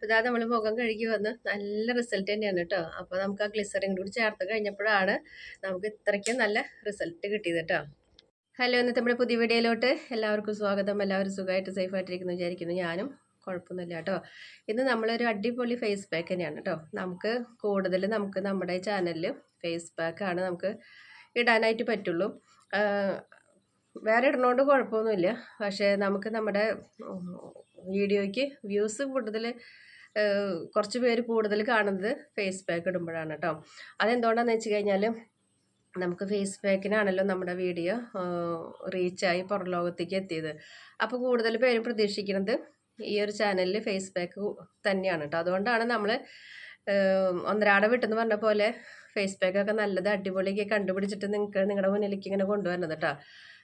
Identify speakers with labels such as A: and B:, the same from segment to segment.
A: അപ്പോൾ ഇതാ നമ്മൾ മുഖം കഴുകി വന്ന് നല്ല റിസൾട്ട് തന്നെയാണ് കേട്ടോ അപ്പോൾ നമുക്ക് ആ ഗ്ലിസറിൻ കൂടി ചേർത്ത് കഴിഞ്ഞപ്പോഴാണ് നമുക്ക് ഇത്രയ്ക്കും നല്ല റിസൾട്ട് കിട്ടിയത് കേട്ടോ ഹലോ ഇന്നത്തെ നമ്മുടെ പുതിയ വീഡിയോയിലോട്ട് എല്ലാവർക്കും സ്വാഗതം. എല്ലാവരും സുഖമായിട്ട് സേഫായിട്ടിരിക്കുന്നു വിചാരിക്കുന്നു. ഞാനും കുഴപ്പമൊന്നുമില്ല കേട്ടോ ഇന്ന് നമ്മളൊരു അടിപൊളി ഫേസ് പാക്ക് തന്നെയാണ് കേട്ടോ നമുക്ക് കൂടുതൽ നമുക്ക് നമ്മുടെ ചാനലിൽ ഫേസ് പാക്കാണ് നമുക്ക് ഇടാനായിട്ട് പറ്റുള്ളൂ. വേറെ ഇടണോണ്ട് കുഴപ്പമൊന്നുമില്ല. പക്ഷേ നമുക്ക് നമ്മുടെ വീഡിയോയ്ക്ക് വ്യൂസ് കൂടുതൽ കുറച്ച് പേര് കൂടുതൽ കാണുന്നത് ഫേസ് പാക്ക് ഇടുമ്പോഴാണ് കേട്ടോ അതെന്തുകൊണ്ടാണെന്ന് വെച്ച് കഴിഞ്ഞാൽ നമുക്ക് ഫേസ് പാക്കിനാണല്ലോ നമ്മുടെ വീഡിയോ റീച്ചായി പുറം ലോകത്തേക്ക് എത്തിയത്. അപ്പോൾ കൂടുതൽ പേരും പ്രതീക്ഷിക്കുന്നത് ഈ ഒരു ചാനലിൽ ഫേസ് പാക്ക് തന്നെയാണ് കേട്ടോ അതുകൊണ്ടാണ് നമ്മൾ ഒന്നരാടെ വിട്ടെന്ന് പറഞ്ഞ പോലെ ഫേസ് പാക്കൊക്കെ നല്ലത് അടിപൊളിയൊക്കെ കണ്ടുപിടിച്ചിട്ട് നിങ്ങൾക്ക് നിങ്ങളുടെ മുന്നിലേക്ക് ഇങ്ങനെ കൊണ്ടുവരുന്നത് കേട്ടോ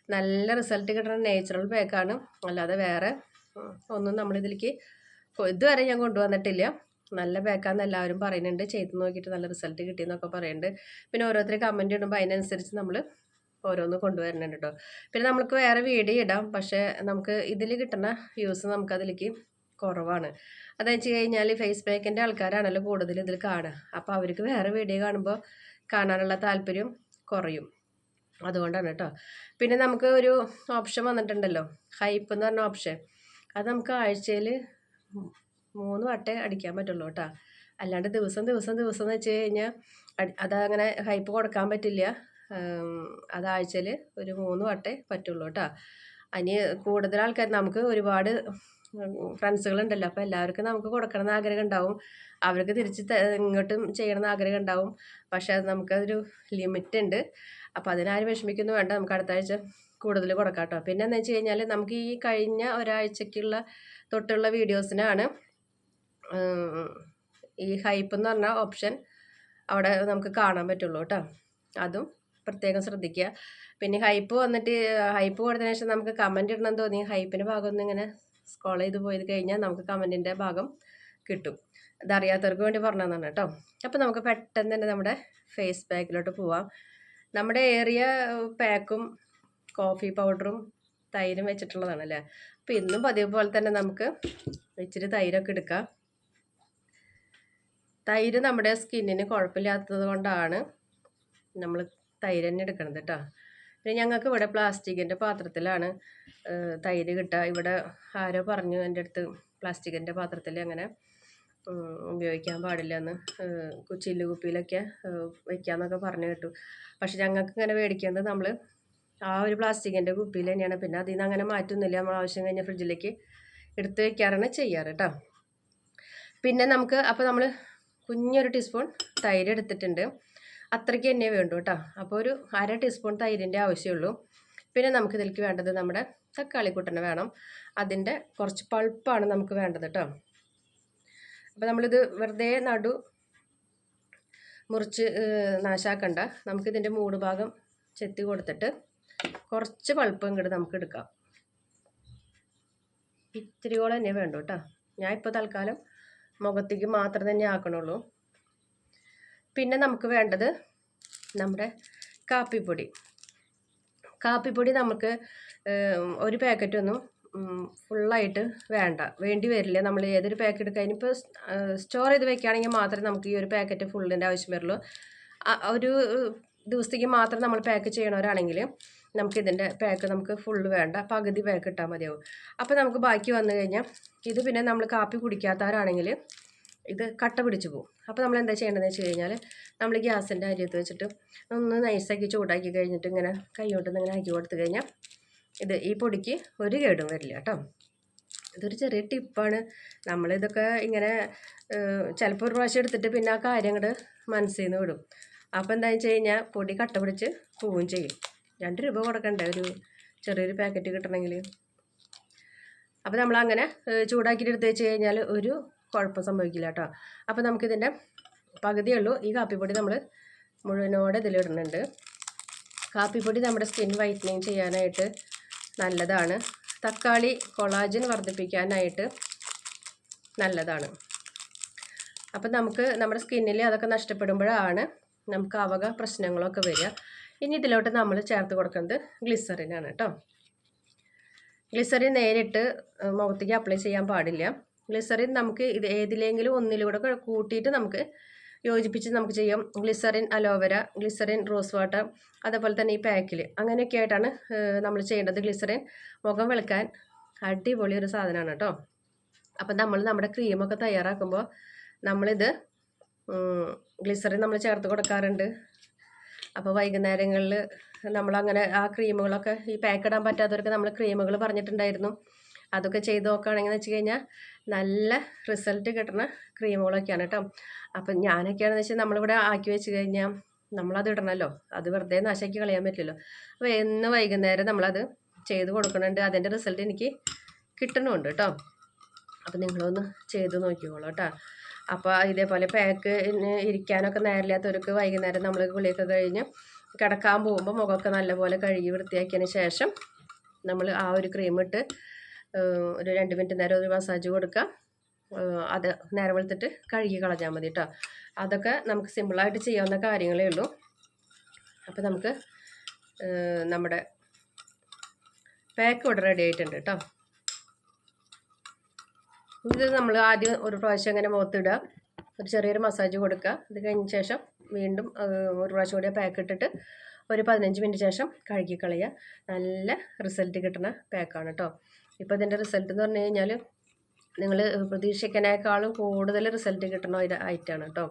A: നല്ല റിസൾട്ട് കിട്ടുന്ന നേച്ചുറൽ പാക്കാണ് അല്ലാതെ വേറെ ഒന്നും നമ്മളിതിലേക്ക് ഇതുവരെ ഞാൻ കൊണ്ടുവന്നിട്ടില്ല. നല്ല ബാക്കാന്ന് എല്ലാവരും പറയുന്നുണ്ട്. ചെയ്ത് നോക്കിയിട്ട് നല്ല റിസൾട്ട് കിട്ടിയെന്നൊക്കെ പറയുന്നുണ്ട്. പിന്നെ ഓരോരുത്തർ കമന്റ് ഇടുമ്പോൾ അതിനനുസരിച്ച് നമ്മൾ ഓരോന്ന് കൊണ്ടുവരുന്നുണ്ട് കേട്ടോ പിന്നെ നമുക്ക് വേറെ വീഡിയോ ഇടാം. പക്ഷേ നമുക്ക് ഇതിൽ കിട്ടുന്ന വ്യൂസ് നമുക്കതിലേക്ക് കുറവാണ്. അതെന്ന് വെച്ച് കഴിഞ്ഞാൽ ഫേസ് പാക്കിന്റെ ആൾക്കാരാണല്ലോ കൂടുതൽ ഇതിൽ കാണുക. അപ്പോൾ അവർക്ക് വേറെ വീഡിയോ കാണുമ്പോൾ കാണാനുള്ള താല്പര്യം കുറയും. അതുകൊണ്ടാണ് കേട്ടോ പിന്നെ നമുക്ക് ഒരു ഓപ്ഷൻ വന്നിട്ടുണ്ടല്ലോ. ഹൈപ്പ് എന്ന് പറഞ്ഞ ഓപ്ഷൻ അത് നമുക്ക് ആഴ്ചയിൽ മൂന്ന് വട്ടേ അടിക്കാൻ പറ്റുള്ളൂ കേട്ടോ. അല്ലാണ്ട് ദിവസം ദിവസം ദിവസം എന്ന് വെച്ച് കഴിഞ്ഞാൽ അതങ്ങനെ ഹൈപ്പ് കൊടുക്കാൻ പറ്റില്ല. അതാഴ്ചയിൽ ഒരു മൂന്ന് വട്ടേ പറ്റുള്ളൂ കേട്ടോ. അതിന് കൂടുതൽ ആൾക്കാർ നമുക്ക് ഒരുപാട് ഫ്രണ്ട്സുകളുണ്ടല്ലോ. അപ്പോൾ എല്ലാവർക്കും നമുക്ക് കൊടുക്കണം ആഗ്രഹം ഉണ്ടാവും. അവർക്ക് തിരിച്ച് ഇങ്ങോട്ടും ചെയ്യണമെന്ന് ആഗ്രഹം ഉണ്ടാവും. പക്ഷേ അത് നമുക്കതൊരു ലിമിറ്റ് ഉണ്ട്. അപ്പോൾ അതിനാരും വിഷമിക്കുന്നു. വേണ്ട നമുക്ക് അടുത്ത ആഴ്ച കൂടുതൽ കൊടുക്കാം കേട്ടോ. പിന്നെ എന്താ വെച്ച് കഴിഞ്ഞാൽ നമുക്ക് ഈ കഴിഞ്ഞ ഒരാഴ്ചക്കുള്ള തൊട്ടുള്ള വീഡിയോസിനാണ് ഈ ഹൈപ്പ് എന്ന് പറഞ്ഞ ഓപ്ഷൻ അവിടെ നമുക്ക് കാണാൻ പറ്റുള്ളൂ കേട്ടോ. അതും പ്രത്യേകം ശ്രദ്ധിക്കുക. പിന്നെ ഹൈപ്പ് വന്നിട്ട് ഹൈപ്പ് കൊടുത്തതിന് ശേഷം നമുക്ക് കമന്റ് ഇടണം തോന്നി. ഹൈപ്പിന്റെ ഭാഗം ഒന്ന് ഇങ്ങനെ സ്ക്രോൾ ചെയ്ത് പോയത് കഴിഞ്ഞാൽ നമുക്ക് കമന്റിന്റെ ഭാഗം കിട്ടും. ഇതറിയാത്തവർക്ക് വേണ്ടി പറഞ്ഞതാണ് കേട്ടോ. അപ്പോൾ നമുക്ക് പെട്ടെന്ന് തന്നെ നമ്മുടെ ഫേസ് പാക്കിലോട്ട് പോവാം. നമ്മുടെ ഏറിയ പാക്കും കോഫി പൗഡറും തൈരും വെച്ചിട്ടുള്ളതാണ് അല്ലേ അപ്പോൾ ഇന്നും പതിവ് പോലെ തന്നെ നമുക്ക് ഇച്ചിരി തൈരൊക്കെ എടുക്കാം. തൈര് നമ്മുടെ സ്കിന്നിന് കുഴപ്പമില്ലാത്തത് കൊണ്ടാണ് നമ്മൾ തൈര് തന്നെ എടുക്കണത് കേട്ടോ പിന്നെ ഞങ്ങൾക്ക് ഇവിടെ പ്ലാസ്റ്റിക്കിന്റെ പാത്രത്തിലാണ് തൈര് കിട്ടുക. ഇവിടെ ആരോ പറഞ്ഞു എന്റെ അടുത്ത് പ്ലാസ്റ്റിക്കിന്റെ പാത്രത്തിൽ അങ്ങനെ ഉപയോഗിക്കാൻ പാടില്ല എന്ന് ചില്ല് കുപ്പിയിലൊക്കെ വയ്ക്കാമെന്നൊക്കെ പറഞ്ഞു കേട്ടു. പക്ഷെ ഞങ്ങൾക്ക് ഇങ്ങനെ മേടിക്കുന്നത് നമ്മൾ ആ ഒരു പ്ലാസ്റ്റിക്കിന്റെ കുപ്പിയിൽ തന്നെയാണ്. പിന്നെ അതിൽ നിന്ന് അങ്ങനെ മാറ്റുന്നില്ല. നമ്മൾ ആവശ്യം കഴിഞ്ഞ ഫ്രിഡ്ജിലേക്ക് എടുത്ത് വയ്ക്കാറാണ് ചെയ്യാറ് കേട്ടോ പിന്നെ നമുക്ക് അപ്പോൾ നമ്മൾ കുഞ്ഞൊരു ടീസ്പൂൺ തൈര് എടുത്തിട്ടുണ്ട്. അത്രയ്ക്ക് തന്നെ വേണ്ടു കേട്ടോ അപ്പോൾ ഒരു അര ടീസ്പൂൺ തൈരിന്റെ ആവശ്യമുള്ളൂ. പിന്നെ നമുക്ക് ഇതിലേക്ക് വേണ്ടത് നമ്മുടെ തക്കാളി കൂട്ടണ വേണം. അതിന്റെ കുറച്ച് പൾപ്പാണ് നമുക്ക് വേണ്ടത് കേട്ടോ അപ്പോൾ നമ്മളിത് വെറുതെ നടു മുറിച്ച് നാശാക്കണ്ട. നമുക്കിതിന്റെ മൂട് ഭാഗം ചെത്തി കൊടുത്തിട്ട് കുറച്ച് പൾപ്പ് ഇങ്ങോട്ട് നമുക്ക് എടുക്കാം. ഇത്തിരിയോളം തന്നെ വേണ്ടു കേട്ടോ ഞാൻ ഇപ്പോൾ തൽക്കാലം മുഖത്തേക്ക് മാത്രം തന്നെ ആക്കണുള്ളൂ. പിന്നെ നമുക്ക് വേണ്ടത് നമ്മുടെ കാപ്പിപ്പൊടി. കാപ്പിപ്പൊടി നമുക്ക് ഒരു പാക്കറ്റൊന്നും ഫുള്ളായിട്ട് വേണ്ട. വേണ്ടി വരില്ല. നമ്മൾ ഏതൊരു പാക്കറ്റ് ഇനിയിപ്പോൾ സ്റ്റോർ ചെയ്ത് വെക്കുകയാണെങ്കിൽ മാത്രമേ നമുക്ക് ഈ ഒരു പാക്കറ്റ് ഫുള്ളിന്റെ ആവശ്യം വരുള്ളൂ. ഒരു ദിവസത്തേക്ക് മാത്രം നമ്മൾ പാക്ക് ചെയ്യണവരാണെങ്കിൽ നമുക്ക് ഇതിന്റെ പാക്ക് നമുക്ക് ഫുള്ള് വേണ്ട. പകുതി പാക്ക് ഇട്ടാൽ മതിയാവും. അപ്പോൾ നമുക്ക് ബാക്കി വന്നു കഴിഞ്ഞാൽ ഇത് പിന്നെ നമ്മൾ കാപ്പി കുടിക്കാത്തവരാണെങ്കിൽ ഇത് കട്ട പിടിച്ച് പോകും അപ്പോൾ നമ്മൾ എന്താ ചെയ്യേണ്ടതെന്ന് വെച്ച് കഴിഞ്ഞാൽ നമ്മൾ ഗ്യാസിന്റെ അരിയത്ത് വെച്ചിട്ട് ഒന്ന് നൈസാക്കി ചൂടാക്കി കഴിഞ്ഞിട്ട് ഇങ്ങനെ കൈ കൊണ്ട് ഇങ്ങനെ ആക്കി കൊടുത്തു കഴിഞ്ഞാൽ ഇത് ഈ പൊടിക്ക് ഒരു കേടും വരില്ല കേട്ടോ. ഇതൊരു ചെറിയ ടിപ്പാണ് നമ്മളിതൊക്കെ ഇങ്ങനെ ചിലപ്പോൾ ഒരു പ്രാവശ്യം എടുത്തിട്ട് പിന്നെ ആ കാര്യം മനസ്സിൽ നിന്ന് വിടും. അപ്പോൾ എന്താണെന്ന് വെച്ച് കഴിഞ്ഞാൽ പൊടി കട്ട പിടിച്ച് പോവുകയും ചെയ്യും. രണ്ട് രൂപ കൊടുക്കണ്ടേ ഒരു ചെറിയൊരു പാക്കറ്റ് കിട്ടണമെങ്കിൽ. അപ്പോൾ നമ്മളങ്ങനെ ചൂടാക്കിയിട്ട് എടുത്ത് വെച്ച് കഴിഞ്ഞാൽ ഒരു കുഴപ്പം സംഭവിക്കില്ല കേട്ടോ. അപ്പോൾ നമുക്കിതിന്റെ പകുതിയുള്ളൂ ഈ കാപ്പിപ്പൊടി നമ്മൾ മുഴുവനോടെ ഇതിലിടുന്നുണ്ട് കാപ്പിപ്പൊടി നമ്മുടെ സ്കിൻ വൈറ്റനിങ് ചെയ്യാനായിട്ട് നല്ലതാണ്. തക്കാളി കൊളാജൻ വർദ്ധിപ്പിക്കാനായിട്ട് നല്ലതാണ്. അപ്പം നമുക്ക് നമ്മുടെ സ്കിന്നിൽ അതൊക്കെ നഷ്ടപ്പെടുമ്പോഴാണ് നമുക്ക് അവക പ്രശ്നങ്ങളൊക്കെ വരിക. ഇനി ഇതിലോട്ട് നമ്മൾ ചേർത്ത് കൊടുക്കുന്നത് ഗ്ലിസറിനാണ് കേട്ടോ. ഗ്ലിസറിൻ നേരിട്ട് മുഖത്തേക്ക് അപ്ലൈ ചെയ്യാൻ പാടില്ല. ഗ്ലിസറിൻ നമുക്ക് ഇത് ഏതിലെങ്കിലും ഒന്നിലൂടെ കൂട്ടിയിട്ട് നമുക്ക് യോജിപ്പിച്ച് നമുക്ക് ചെയ്യാം. Glycerin aloe vera glycerin rose water അതേപോലെ തന്നെ ഈ പാക്കിൽ അങ്ങനെയൊക്കെ ആയിട്ടാണ് നമ്മൾ ചെയ്യേണ്ടത് ഗ്ലിസറിൻ മുഖം വെളുക്കാൻ അടിപൊളി ഒരു സാധനമാണ് കേട്ടോ. അപ്പം നമ്മൾ നമ്മുടെ ക്രീമൊക്കെ തയ്യാറാക്കുമ്പോൾ നമ്മളിത് ഗ്ലിസറിൻ നമ്മൾ ചേർത്ത് കൊടുക്കാറുണ്ട്. അപ്പോൾ വൈകുന്നേരങ്ങളിൽ നമ്മളങ്ങനെ ആ ക്രീമുകളൊക്കെ ഈ പാക്ക് ഇടാൻ പറ്റാത്തവർക്ക് നമ്മൾ ക്രീമുകൾ പറഞ്ഞിട്ടുണ്ടായിരുന്നു. അതൊക്കെ ചെയ്ത് നോക്കുകയാണെങ്കിൽ വെച്ച് കഴിഞ്ഞാൽ നല്ല റിസൾട്ട് കിട്ടുന്ന ക്രീമുകളൊക്കെയാണ് കേട്ടോ. അപ്പം ഞാനൊക്കെയാണെന്ന് വെച്ചാൽ നമ്മളിവിടെ ആക്കി വെച്ച് കഴിഞ്ഞാൽ നമ്മളത് ഇടണമല്ലോ അത് വെറുതെ നാശാക്കി കളയാൻ പറ്റില്ലല്ലോ. അപ്പോൾ എന്ന് വൈകുന്നേരം നമ്മളത് ചെയ്ത് കൊടുക്കണുണ്ട് അതിന്റെ റിസൾട്ട് എനിക്ക് കിട്ടണമുണ്ട് കേട്ടോ. അപ്പം നിങ്ങളൊന്ന് ചെയ്ത് നോക്കിക്കോളൂ കേട്ടോ. അപ്പോൾ ഇതേപോലെ പാക്ക് ഇരിക്കാനൊക്കെ നേരില്ലാത്തവർക്ക് വൈകുന്നേരം നമ്മൾ കുളിയൊക്കെ കഴിഞ്ഞ് കിടക്കാൻ പോകുമ്പോൾ മുഖമൊക്കെ നല്ലപോലെ കഴുകി വൃത്തിയാക്കിയതിന് ശേഷം നമ്മൾ ആ ഒരു ക്രീം ഇട്ട് ഒരു രണ്ട് മിനിറ്റ് നേരം ഒരു മസാജ് കൊടുക്കുക. അത് നേരം വെളുത്തിട്ട് കഴുകി കളഞ്ഞാൽ മതി കേട്ടോ അതൊക്കെ നമുക്ക് സിമ്പിളായിട്ട് ചെയ്യാവുന്ന കാര്യങ്ങളേ ഉള്ളൂ. അപ്പോൾ നമുക്ക് നമ്മുടെ പാക്ക് ഇവിടെ റെഡി ആയിട്ടുണ്ട് കേട്ടോ ഇത് നമ്മൾ ആദ്യം ഒരു പ്രാവശ്യം അങ്ങനെ മുഖത്തിടുക. ഒരു ചെറിയൊരു മസാജ് കൊടുക്കുക. അത് കഴിഞ്ഞ ശേഷം വീണ്ടും ഒരു പ്രാവശ്യം കൂടി പാക്ക് ഇട്ടിട്ട് ഒരു പതിനഞ്ച് മിനിറ്റ് ശേഷം കഴുകി കളയുക. നല്ല റിസൾട്ട് കിട്ടുന്ന പാക്കാണ് കേട്ടോ ഇപ്പോൾ ഇതിന്റെ റിസൾട്ട് എന്ന് പറഞ്ഞു കഴിഞ്ഞാൽ നിങ്ങൾ പ്രതീക്ഷിക്കുന്നതിനേക്കാളും കൂടുതൽ റിസൾട്ട് കിട്ടുന്ന ഒരു ഐറ്റമാണ് കേട്ടോ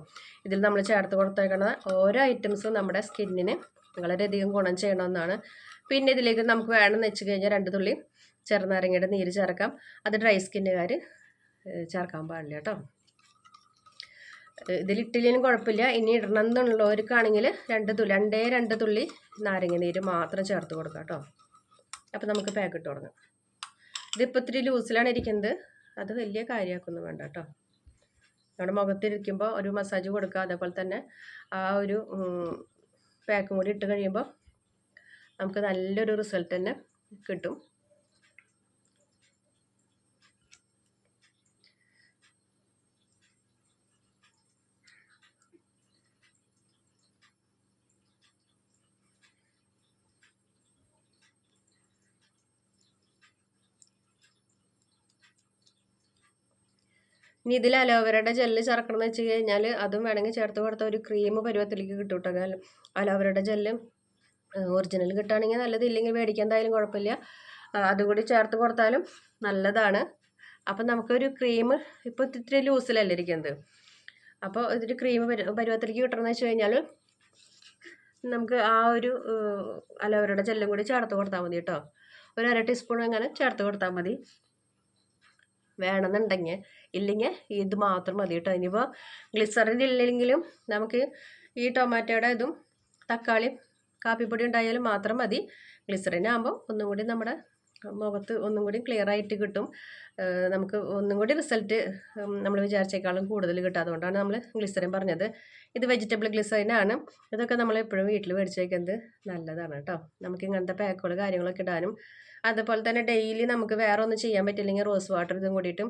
A: ഇതിൽ നമ്മൾ ചേർത്ത് കൊടുത്തേക്കുന്ന ഓരോ ഐറ്റംസും നമ്മുടെ സ്കിന്നിന് വളരെയധികം ഗുണം ചെയ്യണമെന്നാണ് പിന്നെ ഇതിലേക്ക് നമുക്ക് വേണമെന്ന് വെച്ച് കഴിഞ്ഞാൽ രണ്ട് തുള്ളി ചെറുനാരങ്ങയുടെ നീര് ചേർക്കാം. അത് ഡ്രൈ സ്കിന്നുകാർ ചേർക്കാൻ പാടില്ല കേട്ടോ. ഇതിലിട്ടില്ലേലും കുഴപ്പമില്ല. ഇനി ഇടണം എന്നുള്ളവർക്കാണെങ്കിൽ രണ്ട് തുള്ളി രണ്ടേ രണ്ട് തുള്ളി നാരങ്ങ നീര് മാത്രം ചേർത്ത് കൊടുക്കുക കേട്ടോ. അപ്പോൾ നമുക്ക് പാക്കറ്റ് തുടങ്ങാം ഇതിപ്പോൾ ഇത്തിരി ലൂസിലാണ് ഇരിക്കുന്നത്. അത് വലിയ കാര്യമാക്കൊന്നും വേണ്ട കേട്ടോ. നമ്മുടെ മുഖത്തിരിക്കുമ്പോൾ ഒരു മസാജ് കൊടുക്കുക. അതേപോലെ തന്നെ ആ ഒരു പാക്കും കൂടി ഇട്ട് കഴിയുമ്പോൾ നമുക്ക് നല്ലൊരു റിസൾട്ട് തന്നെ കിട്ടും. ഇനി ഇതിൽ അലോവേരയുടെ ജെല്ല് ചേർക്കണമെന്ന് വെച്ച് കഴിഞ്ഞാൽ അതും വേണമെങ്കിൽ ചേർത്ത് കൊടുത്ത ഒരു ക്രീം പരുവത്തിലേക്ക് കിട്ടും കേട്ടോ അലോവേരയുടെ ജെല്ല് ഒറിജിനൽ കിട്ടുകയാണെങ്കിൽ നല്ലത് ഇല്ലെങ്കിൽ മേടിക്കാൻ എന്തായാലും കുഴപ്പമില്ല. അതുകൂടി ചേർത്ത് കൊടുത്താലും നല്ലതാണ്. അപ്പം നമുക്കൊരു ക്രീം ഇപ്പോൾ ഇത്തിരി ലൂസിലല്ലേ ഇരിക്കുന്നത്? അപ്പോൾ ഇതൊരു ക്രീം പരുവത്തിലേക്ക് കിട്ടണമെന്ന് വെച്ച് കഴിഞ്ഞാൽ നമുക്ക് ആ ഒരു അലോവേരയുടെ ജെല്ലും കൂടി ചേർത്ത് കൊടുത്താൽ മതി കേട്ടോ ഒരു അര ടീസ്പൂൺ അങ്ങനെ ചേർത്ത് കൊടുത്താൽ മതി. വേണമെന്നുണ്ടെങ്കിൽ ഇല്ലെങ്കിൽ ഇത് മാത്രം മതി കേട്ടോ. ഇനിയിപ്പോൾ ഗ്ലിസറിൻ ഇല്ലെങ്കിലും നമുക്ക് ഈ ടൊമാറ്റോയുടെ ഇതും തക്കാളിയും കാപ്പിപ്പൊടി ഉണ്ടായാലും മാത്രം മതി. ഗ്ലിസറിൻ ആകുമ്പോൾ ഒന്നും കൂടി നമ്മുടെ മുഖത്ത് ഒന്നും കൂടി ക്ലിയർ ആയിട്ട് കിട്ടും. നമുക്ക് ഒന്നും കൂടി റിസൾട്ട് നമ്മൾ വിചാരിച്ചേക്കാളും കൂടുതൽ കിട്ടും. അതുകൊണ്ടാണ് നമ്മൾ ഗ്ലിസറിൻ പറഞ്ഞത്. ഇത് വെജിറ്റബിൾ ഗ്ലിസറിനാണ് ഇതൊക്കെ നമ്മൾ എപ്പോഴും വീട്ടിൽ മേടിച്ച് വയ്ക്കുന്നത് നല്ലതാണ് കേട്ടോ നമുക്ക് ഇങ്ങനത്തെ പാക്കുകൾ കാര്യങ്ങളൊക്കെ ഇടാനും. അതുപോലെ തന്നെ ഡെയിലി നമുക്ക് വേറെ ഒന്നും ചെയ്യാൻ പറ്റില്ലെങ്കിൽ റോസ് വാട്ടർ ഇതും കൂടിയിട്ടും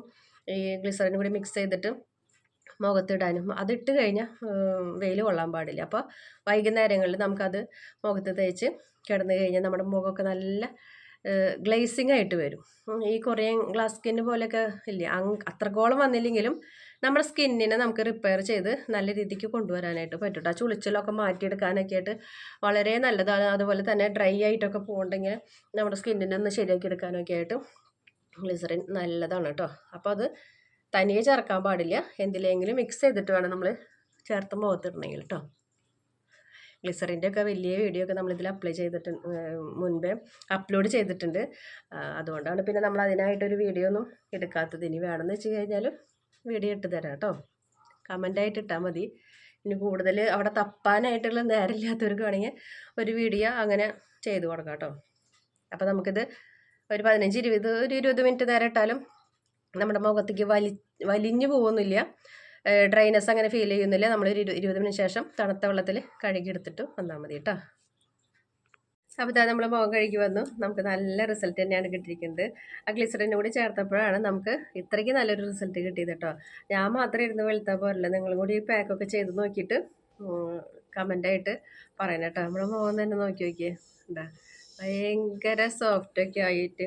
A: ഈ ഗ്ലിസറിനും കൂടി മിക്സ് ചെയ്തിട്ട് മുഖത്തിടാനും അതിട്ട് കഴിഞ്ഞാൽ വെയിൽ കൊള്ളാൻ പാടില്ല. അപ്പോൾ വൈകുന്നേരങ്ങളിൽ നമുക്കത് മുഖത്ത് തേച്ച് കിടന്നു കഴിഞ്ഞാൽ നമ്മുടെ മുഖമൊക്കെ നല്ല ഗ്ലേസിങ് ആയിട്ട് വരും. ഈ കൊറിയൻ ഗ്ലാസ് സ്കിൻ പോലെയൊക്കെ ഇല്ല? അത്രക്കോളം വന്നില്ലെങ്കിലും നമ്മുടെ സ്കിന്നിനെ നമുക്ക് റിപ്പയർ ചെയ്ത് നല്ല രീതിക്ക് കൊണ്ടുവരാനായിട്ട് പറ്റും. ആ ചുളിച്ചിലൊക്കെ മാറ്റിയെടുക്കാനൊക്കെ ആയിട്ട് വളരെ നല്ലതാണ്. അതുപോലെ തന്നെ ഡ്രൈ ആയിട്ടൊക്കെ പോകണ്ടെങ്കിൽ നമ്മുടെ സ്കിന്നിനെ ഒന്ന് ശരിയാക്കി എടുക്കാനൊക്കെ ആയിട്ട് ഗ്ലിസറിൻ നല്ലതാണ് കേട്ടോ അപ്പോൾ അത് തനിയെ ചേർക്കാൻ പാടില്ല. എന്തിലെങ്കിലും മിക്സ് ചെയ്തിട്ട് വേണം നമ്മൾ ചേർത്ത് മുഖത്തിടണമെങ്കിൽ കേട്ടോ ഗ്ലിസറിന്റെ ഒക്കെ വലിയ വീഡിയോ ഒക്കെ നമ്മളിതിൽ അപ്ലൈ ചെയ്തിട്ട് മുൻപേ അപ്ലോഡ് ചെയ്തിട്ടുണ്ട്. അതുകൊണ്ടാണ് പിന്നെ നമ്മൾ അതിനായിട്ടൊരു വീഡിയോ ഒന്നും എടുക്കാത്തത്. ഇനി വേണമെന്ന് വെച്ച് കഴിഞ്ഞാൽ വീഡിയോ ഇട്ട് തരാം കേട്ടോ. കമന്റായിട്ട് ഇട്ടാൽ മതി. ഇനി കൂടുതൽ അവിടെ തപ്പാനായിട്ടുള്ള നേരമില്ലാത്തവർക്ക് വേണമെങ്കിൽ ഒരു വീഡിയോ അങ്ങനെ ചെയ്ത് കൊടുക്കാം കേട്ടോ. അപ്പോൾ നമുക്കിത് ഒരു പതിനഞ്ച് ഇരുപത് ഒരു ഇരുപത് മിനിറ്റ് നേരം ഇട്ടാലും നമ്മുടെ മുഖത്തേക്ക് വലി വലിഞ്ഞു പോകുന്നില്ല ഡ്രൈനസ് അങ്ങനെ ഫീൽ ചെയ്യുന്നില്ല? നമ്മൾ ഒരു ഇരുപത് മിനിറ്റ് ശേഷം തണുത്ത വെള്ളത്തിൽ കഴുകിയെടുത്തിട്ട് വന്നാൽ മതി കേട്ടോ. അപ്പോൾ ഇതാ നമ്മൾ മുഖം കഴുകി വന്നു. നമുക്ക് നല്ല റിസൾട്ട് തന്നെയാണ് കിട്ടിയിരിക്കുന്നത്. ആ ഗ്ലിസറിന്റെ കൂടി ചേർത്തപ്പോഴാണ് നമുക്ക് ഇത്രയ്ക്ക് നല്ലൊരു റിസൾട്ട് കിട്ടിയത് കേട്ടോ. ഞാൻ മാത്രം ഇരുന്ന് വെളുത്താൽ പോരല്ല? നിങ്ങളും കൂടി ഈ പാക്കൊക്കെ ചെയ്ത് നോക്കിയിട്ട് കമന്റായിട്ട് പറയണം കേട്ടോ. നമ്മുടെ മുഖം തന്നെ നോക്കി നോക്കിയേ. എന്താ ഭയങ്കര സോഫ്റ്റൊക്കെ ആയിട്ട്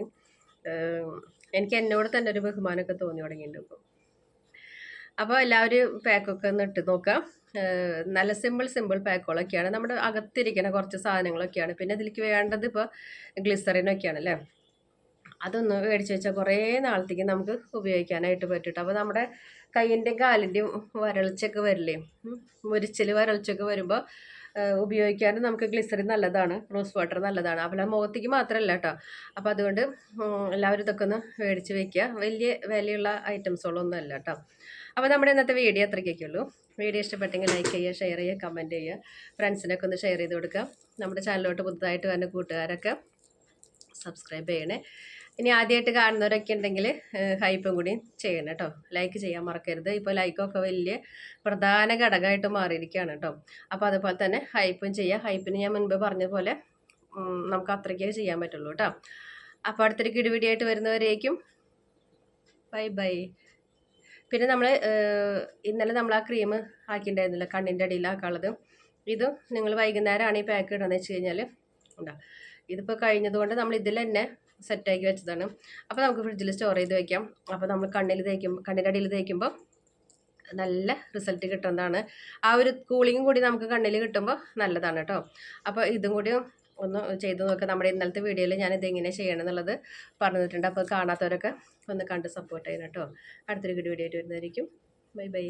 A: എനിക്ക് എന്നോട് തന്നെ ഒരു ബഹുമാനമൊക്കെ തോന്നി തുടങ്ങിയിട്ടുണ്ട് ഇപ്പോൾ അപ്പോൾ എല്ലാവരും പാക്കൊക്കെ ഒന്ന് ഇട്ട് നോക്കാം. നല്ല സിമ്പിൾ സിമ്പിൾ പാക്കുകളൊക്കെയാണ് നമ്മുടെ അകത്തിരിക്കുന്ന കുറച്ച് സാധനങ്ങളൊക്കെയാണ്. പിന്നെ ഇതിലേക്ക് വേണ്ടത് ഇപ്പോൾ ഗ്ലിസറിനൊക്കെയാണ് അല്ലേ അതൊന്ന് മേടിച്ച് വെച്ചാൽ കുറേ നാളത്തേക്ക് നമുക്ക് ഉപയോഗിക്കാനായിട്ട് പറ്റും അപ്പോൾ നമ്മുടെ കയ്യിന്റെയും കാലിന്റെയും വരൾച്ചയൊക്കെ വരില്ലേ. മുരിച്ചിൽ വരൾച്ചയൊക്കെ വരുമ്പോൾ ഉപയോഗിക്കാനും നമുക്ക് ഗ്ലിസറിൻ നല്ലതാണ് റോസ് വാട്ടർ നല്ലതാണ്. അപ്പോൾ മുഖത്തേക്ക് മാത്രമല്ല കേട്ടോ അപ്പോൾ അതുകൊണ്ട് എല്ലാവരും ഇതൊക്കെ ഒന്ന് മേടിച്ച് വെക്കുക. വലിയ വിലയുള്ള ഐറ്റംസുകളൊന്നും അല്ല കേട്ടോ അപ്പോൾ നമ്മുടെ ഇന്നത്തെ വീഡിയോ അത്രയ്ക്കൊക്കെ ഉള്ളൂ. വീഡിയോ ഇഷ്ടപ്പെട്ടെങ്കിൽ ലൈക്ക് ചെയ്യുക ഷെയർ ചെയ്യുക കമന്റ് ചെയ്യുക. ഫ്രണ്ട്സിനൊക്കെ ഒന്ന് ഷെയർ ചെയ്ത് കൊടുക്കുക. നമ്മുടെ ചാനലിലോട്ട് പുതുതായിട്ട് വരുന്ന കൂട്ടുകാരൊക്കെ സബ്സ്ക്രൈബ് ചെയ്യണേ. ഇനി ആദ്യമായിട്ട് കാണുന്നവരൊക്കെ ഉണ്ടെങ്കിൽ ഹൈപ്പും കൂടി ചെയ്യണം കേട്ടോ. ലൈക്ക് ചെയ്യാൻ മറക്കരുത്. ഇപ്പോൾ ലൈക്കൊക്കെ വലിയ പ്രധാന ഘടകമായിട്ട് മാറിയിരിക്കുകയാണ് കേട്ടോ. അപ്പോൾ അതുപോലെ തന്നെ ഹൈപ്പും ചെയ്യുക ഹൈപ്പിന് ഞാൻ മുൻപ് പറഞ്ഞ പോലെ നമുക്ക് അത്രയ്ക്കേ ചെയ്യാൻ പറ്റുള്ളൂ കേട്ടോ. അപ്പോൾ അടുത്തൊരു ആയിട്ട് വരുന്നവരേക്കും ബൈ ബൈ പിന്നെ നമ്മൾ ഇന്നലെ നമ്മൾ ആ ക്രീം ആക്കിയിട്ടുണ്ടായിരുന്നില്ല കണ്ണിന്റെ അടിയിലാക്കാനുള്ളത് ഇത് നിങ്ങൾ വൈകുന്നേരമാണ് ഈ പാക്ക് ഇടുന്നത് വെച്ച് കഴിഞ്ഞാൽ ഉണ്ടാ? ഇതിപ്പോൾ കഴിഞ്ഞതുകൊണ്ട് നമ്മൾ ഇതിൽ തന്നെ സെറ്റാക്കി വെച്ചതാണ്. അപ്പോൾ നമുക്ക് ഫ്രിഡ്ജിൽ സ്റ്റോർ ചെയ്ത് വെക്കാം. അപ്പോൾ നമ്മൾ കണ്ണിൽ തേക്കുമ്പോൾ കണ്ണിന്റെ അടിയിൽ തേക്കുമ്പോൾ നല്ല റിസൾട്ട് കിട്ടുന്നതാണ്. ആ ഒരു കൂളിങ്ങും കൂടി നമുക്ക് കണ്ണിൽ കിട്ടുമ്പോൾ നല്ലതാണ് കേട്ടോ അപ്പോൾ ഇതും കൂടി ഒന്ന് ചെയ്ത് നോക്കുക നമ്മുടെ ഇന്നലത്തെ വീഡിയോയിൽ ഞാൻ ഇതെങ്ങനെ ചെയ്യണം എന്നുള്ളത് പറഞ്ഞിട്ടുണ്ട്. അപ്പോൾ കാണാത്തവരൊക്കെ ഒന്ന് കണ്ട് സപ്പോർട്ട് ചെയ്യണം കേട്ടോ അടുത്തൊരു വീഡിയോ ആയിട്ട് വരുന്നതായിരിക്കും. Bye bye